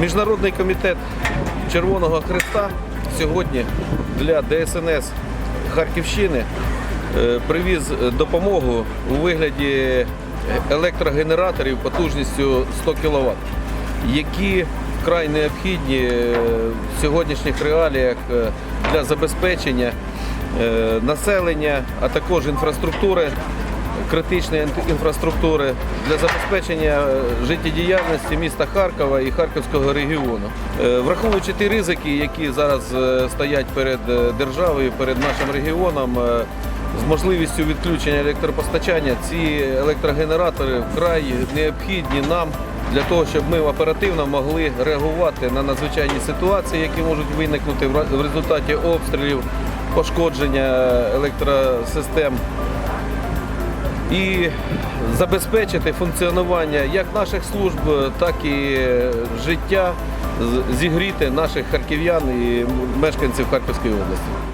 Міжнародний комітет Червоного Христа сьогодні для ДСНС Харківщини е, привіз допомогу у вигляді електрогенераторів потужністю 100 кВт, які вкрай необхідні е, в сьогоднішніх реаліях е, для забезпечення населення, а також інфраструктури критичної інфраструктури для забезпечення е, життєдіяльності міста Харкова і Харківського регіону. Е, Враховуючи ті ризики, які зараз е, стоять перед державою, перед нашим регіоном, з можливістю відключення електропостачання, ці електрогенератори вкрай необхідні нам для того, щоб ми оперативно могли реагувати на надзвичайні ситуації, які можуть виникнути в результаті обстрілів, пошкодження електросистем і забезпечити функціонування як наших служб, так і життя, зігріти наших харків'ян і мешканців Харківської області.